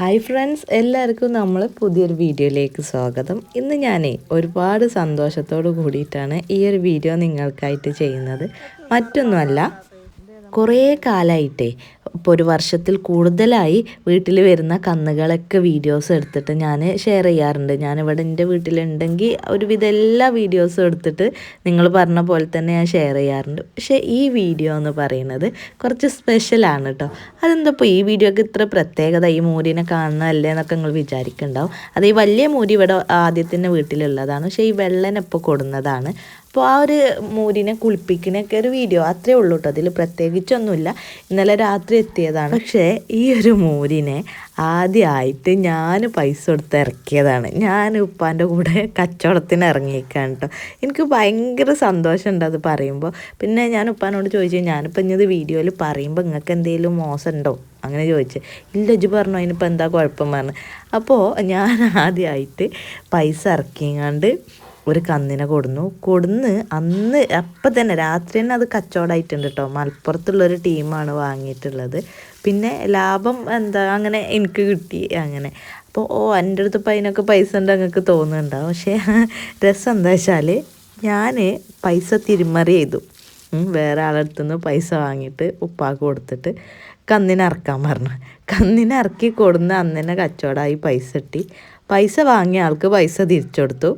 Hi friends എല്ലാവർക്കും നമ്മൾ പുതിയൊരു വീഡിയോയിലേക്ക് സ്വാഗതം. ഇന്ന് ഞാൻ ഒരുപാട് സന്തോഷത്തോട് കൂടിയിട്ടാണ് ഈ ഒരു വീഡിയോ നിങ്ങൾക്കായിട്ട് ചെയ്യുന്നത്. മറ്റൊന്നുമല്ല കുറേ കാലമായിട്ടേ ഇപ്പോൾ ഒരു വർഷത്തിൽ കൂടുതലായി വീട്ടിൽ വരുന്ന കന്നുകളൊക്കെ വീഡിയോസ് എടുത്തിട്ട് ഞാൻ ഷെയർ ചെയ്യാറുണ്ട്. ഞാനിവിടെ എന്റെ വീട്ടിലുണ്ടെങ്കിൽ ഒരുവിധ എല്ലാ വീഡിയോസും എടുത്തിട്ട് നിങ്ങൾ പറഞ്ഞ പോലെ തന്നെ ഞാൻ ഷെയർ ചെയ്യാറുണ്ട്. പക്ഷേ ഈ വീഡിയോ എന്ന് പറയുന്നത് കുറച്ച് സ്പെഷ്യലാണ് കേട്ടോ അതെന്താ ഇപ്പോൾ ഈ വീഡിയോക്ക് ഇത്ര പ്രത്യേകത? ഈ മൂരിനെ കാണുന്നതല്ലേ എന്നൊക്കെ നിങ്ങൾ വിചാരിക്കുന്നുണ്ടാവും അത് ഈ വലിയ മൂരി ഇവിടെ ആദ്യത്തിന്റെ വീട്ടിലുള്ളതാണ്. പക്ഷേ ഈ വെള്ളനെപ്പോൾ കൊടുന്നതാണ്. അപ്പോൾ ആ ഒരു മൂരിനെ കുളിപ്പിക്കണൊക്കെ ഒരു വീഡിയോ അത്രേ ഉള്ളൂ കേട്ടോ അതിൽ പ്രത്യേകിച്ചൊന്നുമില്ല. ഇന്നലെ രാത്രി എത്തിയതാണ്. പക്ഷേ ഈ ഒരു മൂരിനെ ആദ്യമായിട്ട് ഞാൻ പൈസ കൊടുത്ത് ഇറക്കിയതാണ്. ഞാൻ ഉപ്പാന്റെ കൂടെ കച്ചവടത്തിന് ഇറങ്ങിയേക്കാണ് കേട്ടോ എനിക്ക് ഭയങ്കര സന്തോഷമുണ്ട് അത് പറയുമ്പോൾ. പിന്നെ ഞാൻ ഉപ്പാനോട് ചോദിച്ചു ഞാനിപ്പോൾ ഇഞ്ഞത് വീഡിയോയിൽ പറയുമ്പോൾ നിങ്ങൾക്ക് എന്തെങ്കിലും മോശം ഉണ്ടോ അങ്ങനെ ചോദിച്ചു. ഇല്ല ഇജ്ജ് പറഞ്ഞു അതിനിപ്പോൾ എന്താ കുഴപ്പം? പറഞ്ഞു. അപ്പോൾ ഞാൻ ആദ്യമായിട്ട് പൈസ ഇറക്കിങ്ങാണ്ട് ഒരു കന്നിനെ കൊടുന്നു. കൊടുന്ന് അന്ന് അപ്പം തന്നെ രാത്രി തന്നെ അത് കച്ചവടമായിട്ടുണ്ട് കേട്ടോ. മലപ്പുറത്തുള്ളൊരു ടീമാണ് വാങ്ങിയിട്ടുള്ളത്. പിന്നെ ലാഭം എന്താ അങ്ങനെ എനിക്ക് കിട്ടി അങ്ങനെ. അപ്പോൾ ഓ എന്റെ അടുത്ത് ഇപ്പം അതിനൊക്കെ പൈസ ഉണ്ട് അങ്ങക്ക് തോന്നുന്നുണ്ടാവും പക്ഷേ രസം എന്താ വെച്ചാൽ ഞാൻ പൈസ തിരിമറി ചെയ്തു. വേറെ ആളടുത്തു നിന്ന് പൈസ വാങ്ങിയിട്ട് ഉപ്പാക്ക് കൊടുത്തിട്ട് കന്നിനെ ഇറക്കാൻ പറഞ്ഞു. കന്നിനെ ഇറക്കി കൊടുന്ന് അന്നെ കച്ചവടമായി പൈസ കിട്ടി. പൈസ വാങ്ങിയ ആൾക്ക് പൈസ തിരിച്ചു കൊടുത്തു.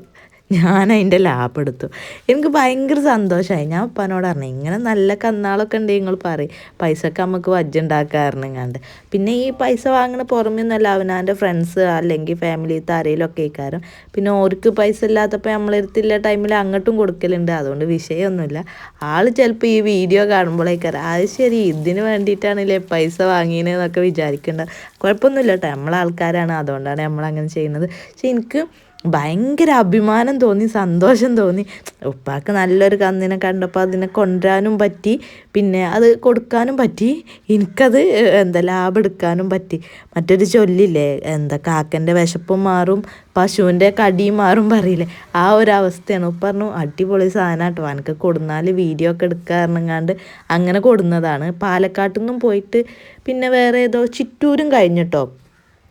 ഞാൻ അതിന്റെ ലാബ് എടുത്തു. എനിക്ക് ഭയങ്കര സന്തോഷമായി ഞാൻ ഉപ്പാനോട് പറഞ്ഞു ഇങ്ങനെ നല്ല കന്നാളൊക്കെ ഉണ്ട് നിങ്ങൾ പറയും. പൈസക്ക് നമുക്ക് വജ്ജുണ്ടാക്കാറുണ്ട് പിന്നെ ഈ പൈസ വാങ്ങണ പുറമേ ഒന്നല്ല അവനാന്റെ ഫ്രണ്ട്സ് അല്ലെങ്കിൽ ഫാമിലി താരയിലൊക്കെ ഇക്കാരം പിന്നെ ഓർക്ക് പൈസ ഇല്ലാത്തപ്പോൾ നമ്മളെടുത്തില്ല ടൈമിൽ അങ്ങോട്ടും കൊടുക്കലുണ്ട്. അതുകൊണ്ട് വിഷയമൊന്നുമില്ല ആൾ ചിലപ്പോൾ ഈ വീഡിയോ കാണുമ്പോഴേക്കാരം അത് ശരി ഇതിന് വേണ്ടിയിട്ടാണല്ലേ പൈസ വാങ്ങിയെന്നൊക്കെ വിചാരിക്കേണ്ട. കുഴപ്പമൊന്നുമില്ല കേട്ടോ. നമ്മളാൾക്കാരാണ്. അതുകൊണ്ടാണ് നമ്മളങ്ങനെ ചെയ്യുന്നത്. പക്ഷെ എനിക്ക് ഭയങ്കര അഭിമാനം തോന്നി സന്തോഷം തോന്നി. ഉപ്പാക്ക് നല്ലൊരു കന്നിനെ കണ്ടപ്പോൾ അതിനെ കൊണ്ടുവരാനും പറ്റി. പിന്നെ അത് കൊടുക്കാനും പറ്റി. എനിക്കത് എന്താ ലാഭം എടുക്കാനും പറ്റി. മറ്റൊരു ചൊല്ലില്ലേ എന്താ കാക്കന്റെ വിശപ്പും മാറും പശുവിന്റെ കടിയും മാറും പറയില്ലേ. ആ ഒരു അവസ്ഥയാണ്. ഉപ്പ പറഞ്ഞു അടിപൊളി സാധനം കേട്ടോ. എനിക്ക് കൊടുന്നാൽ വീഡിയോ ഒക്കെ എടുക്കാറുങ്ങാണ്ട് അങ്ങനെ കൊടുന്നതാണ്. പാലക്കാട്ടിൽ നിന്നും പോയിട്ട് പിന്നെ വേറെ ഏതോ ചിറ്റൂരും കഴിഞ്ഞിട്ടോ.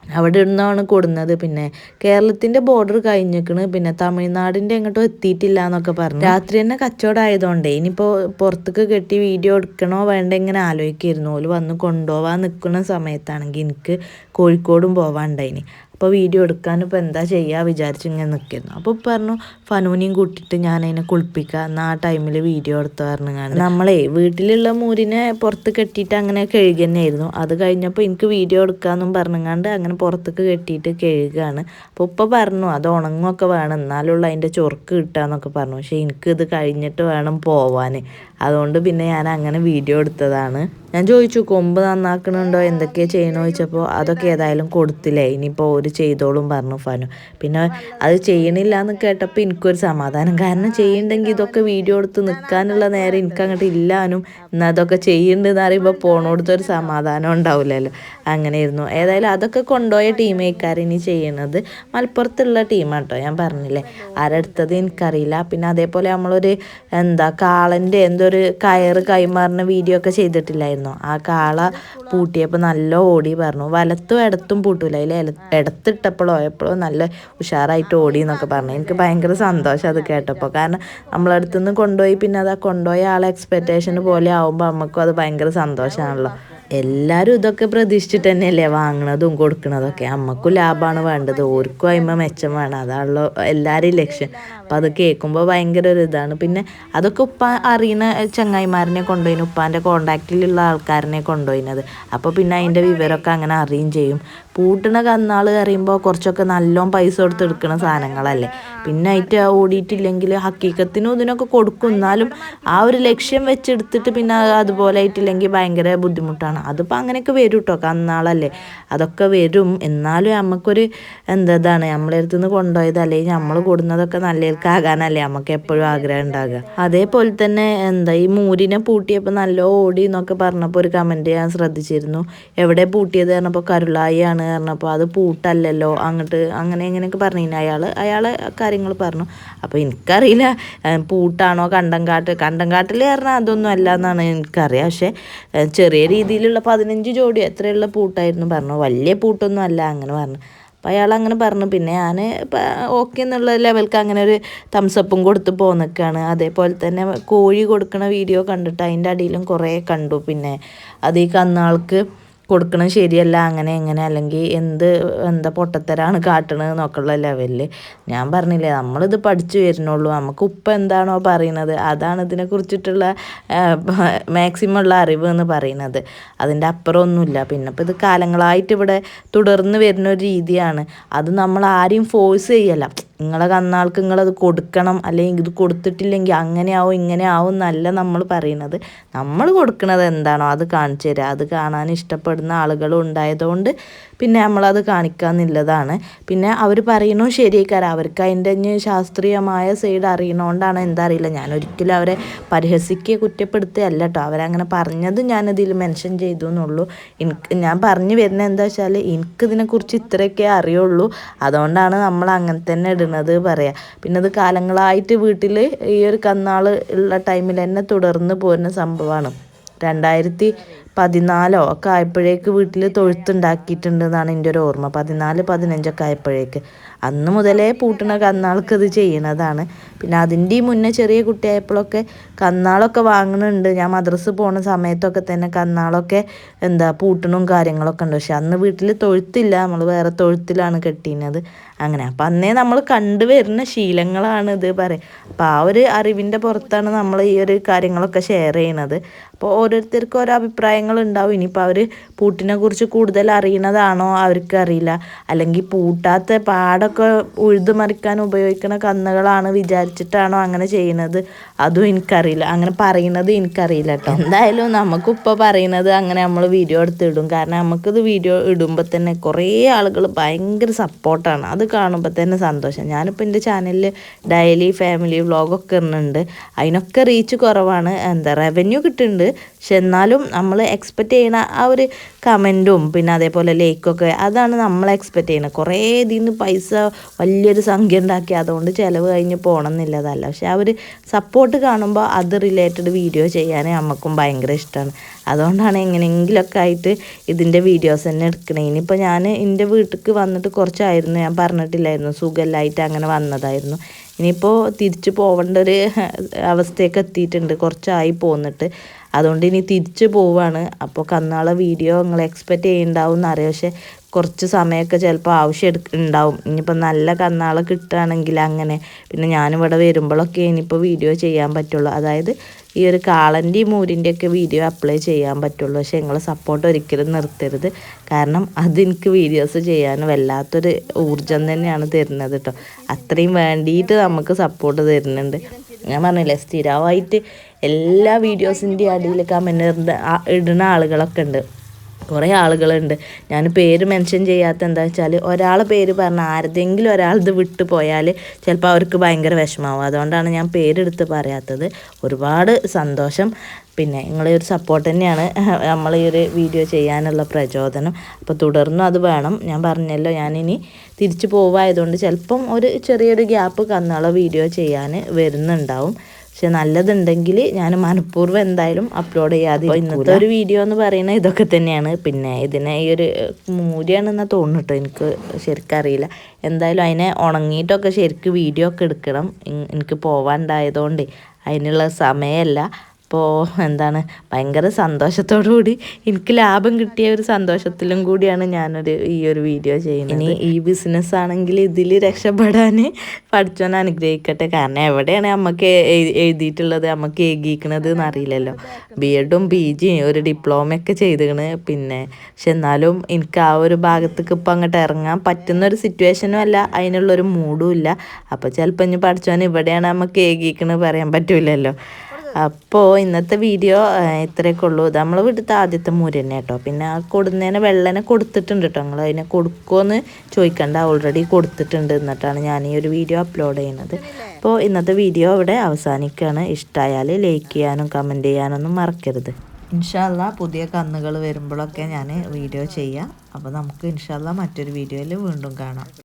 അവിടെ നിന്നാണ് കൊടുന്നത്. പിന്നെ കേരളത്തിന്റെ ബോർഡർ കഴിഞ്ഞിക്കണ്. പിന്നെ തമിഴ്നാടിന്റെ എങ്ങോട്ടോ എത്തിയിട്ടില്ല എന്നൊക്കെ പറഞ്ഞു. രാത്രി തന്നെ കച്ചവടം ആയതുകൊണ്ടേ ഇനിയിപ്പോൾ പുറത്തേക്ക് കെട്ടി വീഡിയോ എടുക്കണോ വേണ്ട ഇങ്ങനെ ആലോചിക്കായിരുന്നു. ഓൽ വന്ന് കൊണ്ടുപോവാൻ നിൽക്കുന്ന സമയത്താണെങ്കിൽ എനിക്ക് കോഴിക്കോടും പോവാണ്ടായിനി. അപ്പോൾ വീഡിയോ എടുക്കാൻ ഇപ്പോൾ എന്താ ചെയ്യുക വിചാരിച്ച് ഇങ്ങനെ നിൽക്കുന്നു അപ്പോൾ പറഞ്ഞു ഫനൂനിയും കൂട്ടിയിട്ട് ഞാൻ അതിനെ കുളിപ്പിക്കുക എന്നാൽ ആ ടൈമിൽ വീഡിയോ എടുത്തു? പറഞ്ഞു ഞാൻ നമ്മളെ വീട്ടിലുള്ള മൂരിനെ പുറത്ത് കെട്ടിയിട്ട് അങ്ങനെ കഴുകി തന്നെയായിരുന്നു അത് കഴിഞ്ഞപ്പോൾ എനിക്ക് വീഡിയോ എടുക്കാമെന്നും പറഞ്ഞുങ്ങാണ്ട് അങ്ങനെ പുറത്തേക്ക് കെട്ടിയിട്ട് കഴുകുകയാണ് അപ്പോൾ ഉപ്പ പറഞ്ഞു അത് ഉണങ്ങുമൊക്കെ വേണം. എന്നാലുള്ള അതിന്റെ ചൊറുക്ക് കിട്ടുകയെന്നൊക്കെ പറഞ്ഞു. പക്ഷേ എനിക്കിത് കഴിഞ്ഞിട്ട് വേണം പോവാൻ അതുകൊണ്ട് പിന്നെ ഞാൻ അങ്ങനെ വീഡിയോ എടുത്തതാണ്. ഞാൻ ചോദിച്ചു കൊമ്പ് നന്നാക്കണുണ്ടോ? എന്തൊക്കെയാണ് ചെയ്യണോ? ചോദിച്ചപ്പോൾ അതൊക്കെ ഏതായാലും കൊടുത്തില്ലേ? ഇനിയിപ്പോൾ ഒരു ചെയ്തോളും പറഞ്ഞു ഫാനു. പിന്നെ അത് ചെയ്യണില്ല എന്ന് കേട്ടപ്പോൾ എനിക്കൊരു സമാധാനം. കാരണം ചെയ്യണ്ടെങ്കിൽ ഇതൊക്കെ വീഡിയോ എടുത്ത് നിൽക്കാനുള്ള നേരം എനിക്ക് അങ്ങോട്ട് ഇല്ലാനും എന്നാൽ അതൊക്കെ അറിയുമ്പോൾ പറയുമ്പോൾ പോണോടത്തൊരു സമാധാനം ഉണ്ടാവില്ലല്ലോ അങ്ങനെയായിരുന്നു. ഏതായാലും അതൊക്കെ കൊണ്ടുപോയ ടീമേക്കാർ ഇനി ചെയ്യണത് മലപ്പുറത്തുള്ള ടീമാണ് കേട്ടോ ഞാൻ പറഞ്ഞില്ലേ. ആരെടുത്തത് എനിക്കറിയില്ല. പിന്നെ അതേപോലെ നമ്മളൊരു എന്താ കാളന്റെ എന്തോ ഒരു കയറ് കൈമാറുന്ന വീഡിയോ ഒക്കെ ചെയ്തിട്ടില്ലായിരുന്നു? ആ കാള പൂട്ടിയപ്പോൾ നല്ല ഓടി പറഞ്ഞു. വലത്തും ഇടത്തും പൂട്ടൂല. അതിൽ ഇടത്തിട്ടപ്പോഴോ എപ്പോഴോ നല്ല ഉഷാറായിട്ട് ഓടി എന്നൊക്കെ പറഞ്ഞു. എനിക്ക് ഭയങ്കര സന്തോഷം അത് കേട്ടപ്പോൾ കാരണം നമ്മളടുത്തുനിന്ന് കൊണ്ടുപോയി പിന്നെ അത് കൊണ്ടുപോയ ആളെ എക്സ്പെക്റ്റേഷൻ പോലെ ആവുമ്പോൾ നമുക്കും അത് ഭയങ്കര സന്തോഷമാണല്ലോ. എല്ലാവരും ഇതൊക്കെ പ്രതീക്ഷിച്ചിട്ട് തന്നെയല്ലേ വാങ്ങണതും കൊടുക്കണതൊക്കെ. അമ്മക്കും ലാഭമാണ് വേണ്ടത്. ഓർക്കും അയിമ മെച്ചം വേണം. അതാണല്ലോ എല്ലാവരെയും ലക്ഷ്യം. അപ്പം അത് കേൾക്കുമ്പോൾ ഭയങ്കര ഒരു ഇതാണ്. പിന്നെ അതൊക്കെ ഉപ്പ അറിയുന്ന ചങ്ങായിമാരനെ കൊണ്ടുപോയിന്. ഉപ്പാന്റെ കോണ്ടാക്റ്റിലുള്ള ആൾക്കാരനെ കൊണ്ടുപോയിനത്. അപ്പോൾ പിന്നെ അതിന്റെ വിവരമൊക്കെ അങ്ങനെ അറിയുകയും ചെയ്യും. പൂട്ടണ കന്നാൾ അറിയുമ്പോൾ കുറച്ചൊക്കെ നല്ലോം പൈസ കൊടുത്ത് എടുക്കുന്ന സാധനങ്ങളല്ലേ. പിന്നെ ആയിട്ട് ഓടിയിട്ടില്ലെങ്കിൽ ഹക്കീക്കത്തിനും ഇതിനൊക്കെ കൊടുക്കും. എന്നാലും ആ ഒരു ലക്ഷ്യം വെച്ചെടുത്തിട്ട് പിന്നെ അതുപോലെ ആയിട്ടില്ലെങ്കിൽ ഭയങ്കര ബുദ്ധിമുട്ടാണ്. അതിപ്പോൾ അങ്ങനെയൊക്കെ വരും കേട്ടോ കന്നാളല്ലേ. അതൊക്കെ വരും. എന്നാലും നമുക്കൊരു എന്താ ഇതാണ് നമ്മളെ അടുത്ത് നിന്ന് കൊണ്ടുപോയത് അല്ലെങ്കിൽ നമ്മൾ കൊടുന്നതൊക്കെ നല്ലവർക്കാകാനല്ലേ നമുക്ക് എപ്പോഴും ആഗ്രഹം ഉണ്ടാകുക അതേപോലെ തന്നെ എന്താ ഈ മൂരിനെ പൂട്ടിയപ്പോൾ നല്ല ഓടി എന്നൊക്കെ പറഞ്ഞപ്പോൾ ഒരു കമന്റ് ഞാൻ ശ്രദ്ധിച്ചിരുന്നു. എവിടെ പൂട്ടിയത് പറഞ്ഞപ്പോൾ കരുളായിയാണ് പൂട്ടാണ് പറഞ്ഞപ്പോൾ അത് പൂട്ടല്ലല്ലോ. അങ്ങോട്ട് അങ്ങനെ ഇങ്ങനെയൊക്കെ പറഞ്ഞു അയാൾ അയാളെ കാര്യങ്ങൾ പറഞ്ഞു. അപ്പോൾ എനിക്കറിയില്ല പൂട്ടാണോ കണ്ടംകാട്ട് കണ്ടംകാട്ടിൽ പറഞ്ഞാൽ അതൊന്നും അല്ല എന്നാണ് എനിക്കറിയാം. പക്ഷേ ചെറിയ രീതിയിലുള്ള പതിനഞ്ച് ജോഡി എത്രയുള്ള പൂട്ടായിരുന്നു പറഞ്ഞു. വലിയ പൂട്ടൊന്നും അല്ല അങ്ങനെ പറഞ്ഞു. അപ്പോൾ അയാൾ അങ്ങനെ പറഞ്ഞു. പിന്നെ ഞാൻ ഓക്കെ എന്നുള്ള ലെവൽക്ക് അങ്ങനെ ഒരു തംസപ്പും കൊടുത്ത് പോന്നിക്കാണ് അതേപോലെ തന്നെ കോഴി കൊടുക്കുന്ന വീഡിയോ കണ്ടിട്ട് അതിന്റെ അടിയിലും കുറേ കണ്ടു. പിന്നെ അത് ഈ കന്നാൾക്ക് കൊടുക്കണം ശരിയല്ല അങ്ങനെ എങ്ങനെ അല്ലെങ്കിൽ എന്ത് എന്താ പൊട്ടത്തരാണ് കാട്ടണത് എന്നൊക്കെയുള്ള ലെവലിൽ ഞാൻ പറഞ്ഞില്ലേ നമ്മളിത് പഠിച്ചു വരുന്നുള്ളൂ. നമുക്ക് ഉപ്പ എന്താണോ പറയുന്നത് അതാണ് ഇതിനെ കുറിച്ചിട്ടുള്ള മാക്സിമം ഉള്ള അറിവ് എന്ന് പറയുന്നത്. അതിന്റെ അപ്പുറമൊന്നുമില്ല. പിന്നെ ഇപ്പോൾ ഇത് കാലങ്ങളായിട്ട് ഇവിടെ തുടർന്ന് വരുന്ന ഒരു രീതിയാണ്. അത് നമ്മൾ ആരെയും ഫോഴ്സ് ചെയ്യല്ല. നിങ്ങളെ കന്നാൾക്ക് നിങ്ങളത് കൊടുക്കണം അല്ലെങ്കിൽ ഇത് കൊടുത്തിട്ടില്ലെങ്കിൽ അങ്ങനെ ആവും ഇങ്ങനെ ആവും എന്നല്ല നമ്മൾ പറയുന്നത്. നമ്മൾ കൊടുക്കുന്നത് എന്താണോ അത് കാണിച്ചു തരിക അത് കാണാൻ ഇഷ്ടപ്പെടുന്ന ആളുകളും ഉണ്ടായതുകൊണ്ട് പിന്നെ നമ്മളത് കാണിക്കാന്നുള്ളതാണ് പിന്നെ അവർ പറയണു ശരിയേക്കാരം അവർക്ക് അതിന്റെ ശാസ്ത്രീയമായ സൈഡ് അറിയണോണ്ടാണ് എന്താ അറിയില്ല. ഞാൻ ഒരിക്കലും അവരെ പരിഹസിക്കുക കുറ്റപ്പെടുത്തുകയല്ല കേട്ടോ അവരങ്ങനെ പറഞ്ഞത് ഞാനതിൽ മെൻഷൻ ചെയ്തു എന്നുള്ളൂ എനിക്ക് ഞാൻ പറഞ്ഞു വരുന്നത് എന്താ വെച്ചാൽ എനിക്കിതിനെക്കുറിച്ച് ഇത്രയൊക്കെ അറിയുള്ളൂ. അതുകൊണ്ടാണ് നമ്മൾ അങ്ങനെ തന്നെ ഇടുന്നത് പറയാം. പിന്നെ അത് കാലങ്ങളായിട്ട് വീട്ടിൽ ഈ ഒരു കന്നാൾ ഉള്ള ടൈമിൽ തന്നെ തുടർന്ന് പോരുന്ന സംഭവമാണ്. രണ്ടായിരത്തി പതിനാലോ ഒക്കെ ആയപ്പോഴേക്ക് വീട്ടിൽ തൊഴുത്തുണ്ടാക്കിയിട്ടുണ്ട് എന്നാണ് എന്റെ ഒരു ഓർമ്മ. പതിനാല് പതിനഞ്ചൊക്കെ ആയപ്പോഴേക്ക്. അന്ന് മുതലേ പൂട്ടണ കന്നാൾക്ക് ഇത് ചെയ്യണതാണ്. പിന്നെ അതിന്റെ മുന്നേ ചെറിയ കുട്ടിയായപ്പോഴൊക്കെ കന്നാളൊക്കെ വാങ്ങുന്നുണ്ട് ഞാൻ മദ്രസ് പോണ സമയത്തൊക്കെ തന്നെ കന്നാളൊക്കെ എന്താ പൂട്ടണും കാര്യങ്ങളൊക്കെ ഉണ്ട്. പക്ഷെ അന്ന് വീട്ടിൽ തൊഴുത്തില്ല. നമ്മൾ വേറെ തൊഴുത്തിലാണ് കെട്ടിയത് അങ്ങനെ. അപ്പം അന്നേ നമ്മൾ കണ്ടുവരുന്ന ശീലങ്ങളാണ് ഇത് പറയുക അപ്പോൾ ആ ഒരു അറിവിന്റെ പുറത്താണ് നമ്മൾ ഈ ഒരു കാര്യങ്ങളൊക്കെ ഷെയർ ചെയ്യണത്. അപ്പോൾ ഓരോരുത്തർക്കും ഓരോ അഭിപ്രായങ്ങൾ ഉണ്ടാവും ഇനിയിപ്പോൾ അവർ പൂട്ടിനെ കുറിച്ച് കൂടുതൽ അറിയണതാണോ? അവർക്ക് അറിയില്ല. അല്ലെങ്കിൽ പൂട്ടാത്ത പാടൊക്കെ ഉഴുതുമറിക്കാൻ ഉപയോഗിക്കുന്ന കന്നുകളാണ് വിചാരിച്ചിട്ടാണോ അങ്ങനെ ചെയ്യുന്നത് അതും എനിക്കറിയില്ല. അങ്ങനെ പറയുന്നത് എനിക്കറിയില്ല കേട്ടോ എന്തായാലും നമുക്കിപ്പോൾ പറയുന്നത് അങ്ങനെ നമ്മൾ വീഡിയോ എടുത്തിടും കാരണം നമുക്കിത് വീഡിയോ ഇടുമ്പോൾ തന്നെ കുറേ ആളുകൾ ഭയങ്കര സപ്പോർട്ടാണ്. അത് കാണുമ്പോൾ തന്നെ സന്തോഷം. ഞാനിപ്പോൾ എന്റെ ചാനലിൽ ഡെയിലി ഫാമിലി വ്ളോഗൊക്കെ ഇടുന്നുണ്ട്. അതിനൊക്കെ റീച്ച് കുറവാണ്. എന്താ റവന്യൂ കിട്ടുന്നുണ്ട്. പക്ഷെ എന്നാലും നമ്മൾ എക്സ്പെക്റ്റ് ചെയ്യുന്ന ആ ഒരു കമന്റും പിന്നെ അതേപോലെ ലൈക്കൊക്കെ അതാണ് നമ്മൾ എക്സ്പെക്റ്റ് ചെയ്യുന്നത് കുറേ ഇതിൽ നിന്ന് പൈസ വലിയൊരു സംഖ്യ ഉണ്ടാക്കി അതുകൊണ്ട് ചിലവ് കഴിഞ്ഞ് പോകണം എന്നുള്ളതല്ല. പക്ഷെ ആ ഒരു സപ്പോർട്ട് കാണുമ്പോൾ അത് റിലേറ്റഡ് വീഡിയോ ചെയ്യാൻ നമുക്കും ഭയങ്കര ഇഷ്ടമാണ് അതുകൊണ്ടാണ് എങ്ങനെയെങ്കിലുമൊക്കെ ആയിട്ട് ഇതിന്റെ വീഡിയോസ് തന്നെ എടുക്കണേ. ഇനിയിപ്പോൾ ഞാൻ എന്റെ വീട്ടിലേക്ക് വന്നിട്ട് കുറച്ചായിരുന്നു. ഞാൻ പറഞ്ഞിട്ടില്ലായിരുന്നു. സുഖമില്ലായിട്ട് അങ്ങനെ വന്നതായിരുന്നു. ഇനിയിപ്പോൾ തിരിച്ചു പോവേണ്ട ഒരു അവസ്ഥയൊക്കെ എത്തിയിട്ടുണ്ട്. കുറച്ചായി പോന്നിട്ട്. അതുകൊണ്ട് ഇനി തിരിച്ചു പോവാണ്. അപ്പോൾ കന്നാളെ വീഡിയോ നിങ്ങൾ എക്സ്പെക്റ്റ് ചെയ്യുന്നുണ്ടാവും എന്നറിയാം പക്ഷേ കുറച്ച് സമയമൊക്കെ ചിലപ്പോൾ ആവശ്യം ഉണ്ടാവും. ഇനിയിപ്പോൾ നല്ല കന്നാളെ കിട്ടുകയാണെങ്കിൽ അങ്ങനെ. പിന്നെ ഞാനിവിടെ വരുമ്പോഴൊക്കെ ഇനിയിപ്പോൾ വീഡിയോ ചെയ്യാൻ പറ്റുള്ളൂ. അതായത് ഈ ഒരു കാളന്റെയും മൂരിന്റെയൊക്കെ വീഡിയോ അപ്ലൈ ചെയ്യാൻ പറ്റുള്ളൂ. പക്ഷേ നിങ്ങൾ സപ്പോർട്ട് ഒരിക്കലും നിർത്തരുത്. കാരണം അതെനിക്ക് വീഡിയോസ് ചെയ്യാൻ വല്ലാത്തൊരു ഊർജം തന്നെയാണ് തരുന്നത് കേട്ടോ അത്രയും വേണ്ടിയിട്ട് നമുക്ക് സപ്പോർട്ട് തരുന്നുണ്ട്. ഞാൻ പറഞ്ഞില്ലേ സ്ഥിരമായിട്ട് എല്ലാ വീഡിയോസിന്റെ അടിയിൽ കമന്റ് ഇടുന്ന ആളുകളൊക്കെ ഉണ്ട്. കുറേ ആളുകളുണ്ട്. ഞാൻ പേര് മെൻഷൻ ചെയ്യാത്ത എന്താ വെച്ചാൽ ഒരാളെ പേര് പറഞ്ഞാൽ ആരുടെങ്കിലും ഒരാളിത് വിട്ടു പോയാൽ ചിലപ്പോൾ അവർക്ക് ഭയങ്കര വിഷമാവും. അതുകൊണ്ടാണ് ഞാൻ പേരെടുത്ത് പറയാത്തത്. ഒരുപാട് സന്തോഷം. പിന്നെ നിങ്ങളെ ഒരു സപ്പോർട്ട് തന്നെയാണ് നമ്മൾ ഈ ഒരു വീഡിയോ ചെയ്യാനുള്ള പ്രചോദനം. അപ്പോൾ തുടർന്നും അത് വേണം. ഞാൻ പറഞ്ഞല്ലോ ഞാനിനി തിരിച്ചു പോവായതുകൊണ്ട് ചിലപ്പം ഒരു ചെറിയൊരു ഗ്യാപ്പ് കന്നുള്ള വീഡിയോ ചെയ്യാൻ വരുന്നുണ്ടാവും. പക്ഷെ നല്ലതുണ്ടെങ്കിൽ ഞാൻ മനഃപൂർവം എന്തായാലും അപ്ലോഡ് ചെയ്യാതെ ഇന്നത്തെ ഒരു വീഡിയോ എന്ന് പറയുന്നത് ഇതൊക്കെ തന്നെയാണ്. പിന്നെ ഇതിനെ ഈ ഒരു മൂരിയാണെന്നാ തോന്നുന്നു കേട്ടോ എനിക്ക് ശരിക്കും അറിയില്ല. എന്തായാലും അതിനെ ഉണങ്ങിയിട്ടൊക്കെ ശരിക്കും വീഡിയോ ഒക്കെ എടുക്കണം. എനിക്ക് പോവാണ്ടായതുകൊണ്ട് അതിനുള്ള സമയമല്ല. അപ്പോൾ എന്താണ് ഭയങ്കര കൂടി എനിക്ക് ലാഭം കിട്ടിയ ഒരു സന്തോഷത്തിലും കൂടിയാണ് ഞാനൊരു ഈ ഒരു വീഡിയോ ചെയ്യുന്നത്. ഇനി ഈ ബിസിനസ് ആണെങ്കിൽ ഇതിൽ രക്ഷപ്പെടാൻ പഠിച്ചോൻ അനുഗ്രഹിക്കട്ടെ. കാരണം എവിടെയാണ് നമുക്ക് എഴു- എഴുതിയിട്ടുള്ളത് നമുക്ക് ഏകീക്കണത് എന്നറിയില്ലല്ലോ. ബി എഡും പി ജിയും ഒരു ഡിപ്ലോമയൊക്കെ ചെയ്തിക്കണ് പിന്നെ പക്ഷെ എന്നാലും എനിക്ക് ആ ഒരു ഭാഗത്തേക്ക് ഇപ്പം അങ്ങോട്ട് ഇറങ്ങാൻ പറ്റുന്ന ഒരു സിറ്റുവേഷനും അല്ല. അതിനുള്ളൊരു മൂഡും ഇല്ല. അപ്പോൾ ചിലപ്പോൾ ഇനി പഠിച്ചോൻ ഇവിടെയാണ് നമുക്ക് ഏകീക്കണ് പറയാൻ പറ്റൂലല്ലോ. അപ്പോൾ ഇന്നത്തെ വീഡിയോ ഇത്രയൊക്കെ ഉള്ളൂ. നമ്മൾ വിടുത്ത ആദ്യത്തെ മൂര് തന്നെ കേട്ടോ. പിന്നെ ആ കൊടുന്നതിനെ വെള്ളനെ കൊടുത്തിട്ടുണ്ട് കേട്ടോ. നിങ്ങൾ അതിനെ കൊടുക്കുമോയെന്ന് ചോദിക്കണ്ട. ഓൾറെഡി കൊടുത്തിട്ടുണ്ട് എന്നിട്ടാണ് ഞാൻ ഈ ഒരു വീഡിയോ അപ്ലോഡ് ചെയ്യുന്നത്. അപ്പോൾ ഇന്നത്തെ വീഡിയോ ഇവിടെ അവസാനിക്കുകയാണ്. ഇഷ്ടമായാൽ ലൈക്ക് ചെയ്യാനും കമന്റ് ചെയ്യാനൊന്നും മറക്കരുത്. ഇൻഷാല്ല പുതിയ കന്നുകൾ വരുമ്പോഴൊക്കെ ഞാൻ വീഡിയോ ചെയ്യാം. അപ്പോൾ നമുക്ക് ഇൻഷാല്ല മറ്റൊരു വീഡിയോയിൽ വീണ്ടും കാണാം.